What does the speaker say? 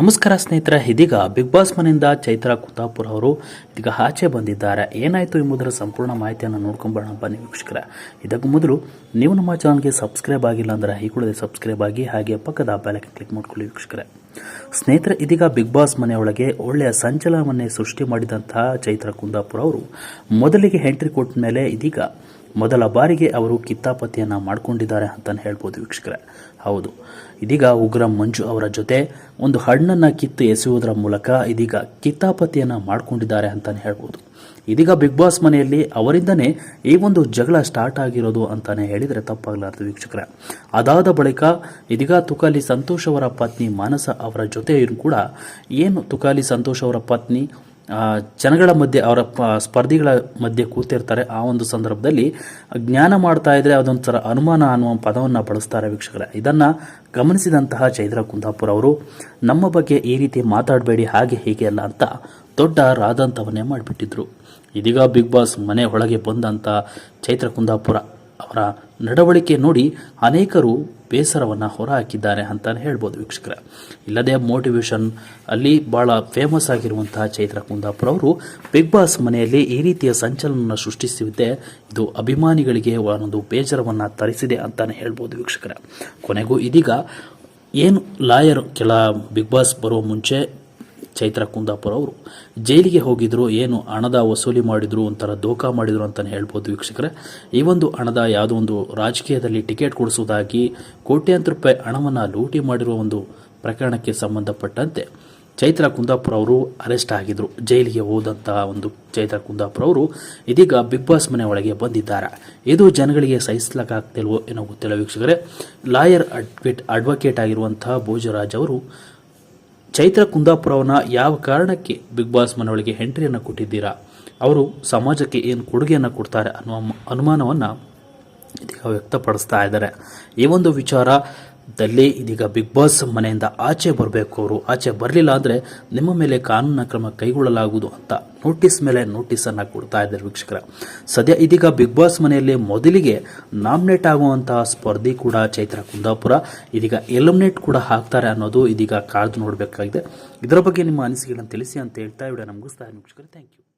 ನಮಸ್ಕಾರ ಸ್ನೇಹಿತರೆ, ಇದೀಗ ಬಿಗ್ ಬಾಸ್ ಮನೆಯಿಂದ ಚೈತ್ರ ಕುತಾಪುರ್ ಅವರು ಇದೀಗ ಆಚೆ ಬಂದಿದ್ದಾರೆ. ಏನಾಯಿತು ಎಂಬುದರ ಸಂಪೂರ್ಣ ಮಾಹಿತಿಯನ್ನು ನೋಡ್ಕೊಂಬರೋಣ. ಬನ್ನಿ ವೀಕ್ಷಕರ. ಇದಕ್ಕೂ ಮೊದಲು ನೀವು ನಮ್ಮ ಚಾನಲ್ಗೆ ಸಬ್ಸ್ಕ್ರೈಬ್ ಆಗಿಲ್ಲ ಅಂದರೆ ಈ ಕೂಡಲೇ ಸಬ್ಸ್ಕ್ರೈಬ್ ಆಗಿ ಹಾಗೆ ಪಕ್ಕದ ಬೆಲಕ್ಕೆ ಕ್ಲಿಕ್ ಮಾಡ್ಕೊಳ್ಳಿ ವೀಕ್ಷಕರೇ. ಸ್ನೇಹಿತರೆ, ಇದೀಗ ಬಿಗ್ ಬಾಸ್ ಮನೆಯೊಳಗೆ ಒಳ್ಳೆಯ ಸಂಚಲನವನ್ನೇ ಸೃಷ್ಟಿ ಮಾಡಿದಂತಹ ಚೈತ್ರ ಕುಂದಾಪುರ ಅವರು ಮೊದಲಿಗೆ ಎಂಟ್ರಿ ಕೊಟ್ಟ ಮೇಲೆ ಇದೀಗ ಮೊದಲ ಬಾರಿಗೆ ಅವರು ಕಿತ್ತಾಪತಿಯನ್ನು ಮಾಡ್ಕೊಂಡಿದ್ದಾರೆ ಅಂತಲೇ ಹೇಳ್ಬೋದು ವೀಕ್ಷಕರೇ. ಹೌದು. ಇದೀಗ ಉಗ್ರ ಮಂಜು ಅವರ ಜೊತೆ ಒಂದು ಹಣ್ಣನ್ನು ಕಿತ್ತು ಎಸೆಯುವುದರ ಮೂಲಕ ಇದೀಗ ಕಿತ್ತಾಪತಿಯನ್ನು ಮಾಡ್ಕೊಂಡಿದ್ದಾರೆ ಅಂತಲೇ ಹೇಳ್ಬೋದು. ಇದೀಗ ಬಿಗ್ ಬಾಸ್ ಮನೆಯಲ್ಲಿ ಅವರಿಂದನೇ ಈ ಒಂದು ಜಗಳ ಸ್ಟಾರ್ಟ್ ಆಗಿರೋದು ಅಂತಾನೆ ಹೇಳಿದರೆ ತಪ್ಪಾಗಲಾರದು ವೀಕ್ಷಕರೇ. ಅದಾದ ಬಳಿಕ ಇದೀಗ ತುಕಾಲಿ ಸಂತೋಷ್ ಅವರ ಪತ್ನಿ ಮಾನಸ ಅವರ ಜೊತೆ ಕೂಡ ಏನು ತುಕಾಲಿ ಸಂತೋಷ್ ಅವರ ಪತ್ನಿ ಜನಗಳ ಮಧ್ಯೆ, ಅವರ ಸ್ಪರ್ಧಿಗಳ ಮಧ್ಯೆ ಕೂತಿರ್ತಾರೆ. ಆ ಒಂದು ಸಂದರ್ಭದಲ್ಲಿ ಜ್ಞಾನ ಮಾಡ್ತಾ ಇದ್ರೆ ಅದೊಂಥರ ಅನುಮಾನ ಅನ್ನುವ ಪದವನ್ನು ಬಳಸ್ತಾರೆ ವೀಕ್ಷಕರೇ. ಇದನ್ನು ಗಮನಿಸಿದಂತಹ ಚೈತ್ರ ಕುಂದಾಪುರ ಅವರು, ನಮ್ಮ ಬಗ್ಗೆ ಈ ರೀತಿ ಮಾತಾಡಬೇಡಿ, ಹಾಗೆ ಹೀಗೆ ಅಲ್ಲ ಅಂತ ದೊಡ್ಡ ರಾದಂತವನ್ನೇ ಮಾಡಿಬಿಟ್ಟಿದ್ರು. ಇದೀಗ ಬಿಗ್ ಬಾಸ್ ಮನೆ ಒಳಗೆ ಬಂದಂಥ ಚೈತ್ರ ಕುಂದಾಪುರ ಅವರ ನಡವಳಿಕೆ ನೋಡಿ ಅನೇಕರು ಬೇಸರವನ್ನು ಹೊರಹಾಕಿದ್ದಾರೆ ಅಂತ ಹೇಳ್ಬೋದು ವೀಕ್ಷಕರ. ಇಲ್ಲದೆ ಮೋಟಿವೇಶನ್ ಅಲ್ಲಿ ಭಾಳ ಫೇಮಸ್ ಆಗಿರುವಂತಹ ಚೈತ್ರ ಕುಂದಾಪುರ ಅವರು ಬಿಗ್ ಬಾಸ್ ಮನೆಯಲ್ಲಿ ಈ ರೀತಿಯ ಸಂಚಲನ ಸೃಷ್ಟಿಸಿದ್ದೆ ಇದು ಅಭಿಮಾನಿಗಳಿಗೆ ಒಂದು ಬೇಜಾರವನ್ನು ತರಿಸಿದೆ ಅಂತಾನೆ ಹೇಳ್ಬೋದು ವೀಕ್ಷಕರ. ಕೊನೆಗೂ ಇದೀಗ ಏನು ಲಾಯರ್ ಕೆಲ ಬಿಗ್ ಬಾಸ್ ಬರುವ ಮುಂಚೆ ಚೈತ್ರ ಕುಂದಾಪುರ ಅವರು ಜೈಲಿಗೆ ಹೋಗಿದ್ರು, ಏನು ಹಣದ ವಸೂಲಿ ಮಾಡಿದ್ರು, ಒಂಥರ ದೋಖ ಮಾಡಿದ್ರು ಅಂತಲೇ ಹೇಳ್ಬೋದು ವೀಕ್ಷಕರೇ. ಈ ಒಂದು ಹಣದ ಯಾವುದೋ ಒಂದು ರಾಜಕೀಯದಲ್ಲಿ ಟಿಕೆಟ್ ಕೊಡಿಸುವುದಾಗಿ ಕೋಟ್ಯಾಂತರ ರೂಪಾಯಿ ಹಣವನ್ನು ಲೂಟಿ ಮಾಡಿರುವ ಒಂದು ಪ್ರಕರಣಕ್ಕೆ ಸಂಬಂಧಪಟ್ಟಂತೆ ಚೈತ್ರ ಕುಂದಾಪುರ ಅವರು ಅರೆಸ್ಟ್ ಆಗಿದ್ರು. ಜೈಲಿಗೆ ಹೋದಂತಹ ಒಂದು ಚೈತ್ರ ಕುಂದಾಪುರ ಅವರು ಇದೀಗ ಬಿಗ್ ಬಾಸ್ ಮನೆ ಒಳಗೆ ಬಂದಿದ್ದಾರೆ. ಇದು ಜನಗಳಿಗೆ ಸಹಿಸಲಾಗ್ತಿಲ್ವೋ ಏನೋ ಗೊತ್ತಿಲ್ಲ ವೀಕ್ಷಕರೇ. ಲಾಯರ್ ಅಡ್ವೆಟ್ ಅಡ್ವೊಕೇಟ್ ಆಗಿರುವಂತಹ ಭೋಜರಾಜ್ ಅವರು ಚೈತ್ರ ಕುಂದಾಪುರವನ್ನ ಯಾವ ಕಾರಣಕ್ಕೆ ಬಿಗ್ ಬಾಸ್ ಮನೆಯೊಳಗೆ ಎಂಟ್ರಿಯನ್ನು ಕೊಟ್ಟಿದ್ದೀರಾ? ಅವರು ಸಮಾಜಕ್ಕೆ ಏನು ಕೊಡುಗೆಯನ್ನು ಕೊಡ್ತಾರೆ ಅನ್ನುವ ಅನುಮಾನವನ್ನು ಇದೀಗ ವ್ಯಕ್ತಪಡಿಸ್ತಾ ಇದ್ದಾರೆ. ಈ ಒಂದು ವಿಚಾರದಲ್ಲಿ ಇದೀಗ ಬಿಗ್ ಬಾಸ್ ಮನೆಯಿಂದ ಆಚೆ ಬರಬೇಕು ಅವರು. ಆಚೆ ಬರಲಿಲ್ಲ ಅಂದರೆ ನಿಮ್ಮ ಮೇಲೆ ಕಾನೂನಿನ ಕ್ರಮ ಕೈಗೊಳ್ಳಲಾಗುವುದು ಅಂತ ನೋಟಿಸ್ ಮೇಲೆ ನೋಟಿಸನ್ನು ಕೊಡ್ತಾ ಇದ್ದಾರೆ ವೀಕ್ಷಕರ. ಸದ್ಯ ಇದೀಗ ಬಿಗ್ ಬಾಸ್ ಮನೆಯಲ್ಲಿ ಮೊದಲಿಗೆ ನಾಮಿನೇಟ್ ಆಗುವಂತಹ ಸ್ಪರ್ಧಿ ಕೂಡ ಚೈತ್ರ ಕುಂದಾಪುರ. ಇದೀಗ ಎಲಿಮಿನೇಟ್ ಕೂಡ ಹಾಕ್ತಾರೆ ಅನ್ನೋದು ಇದೀಗ ಕಾದು ನೋಡಬೇಕಾಗಿದೆ. ಇದರ ಬಗ್ಗೆ ನಿಮ್ಮ ಅನಿಸಿಕೆಗಳನ್ನು ತಿಳಿಸಿ ಅಂತ ಹೇಳ್ತಾ ವಿಡಿಯೋ ನಮಗಿಸ್ತಾ ವೀಕ್ಷಕರು. Thank you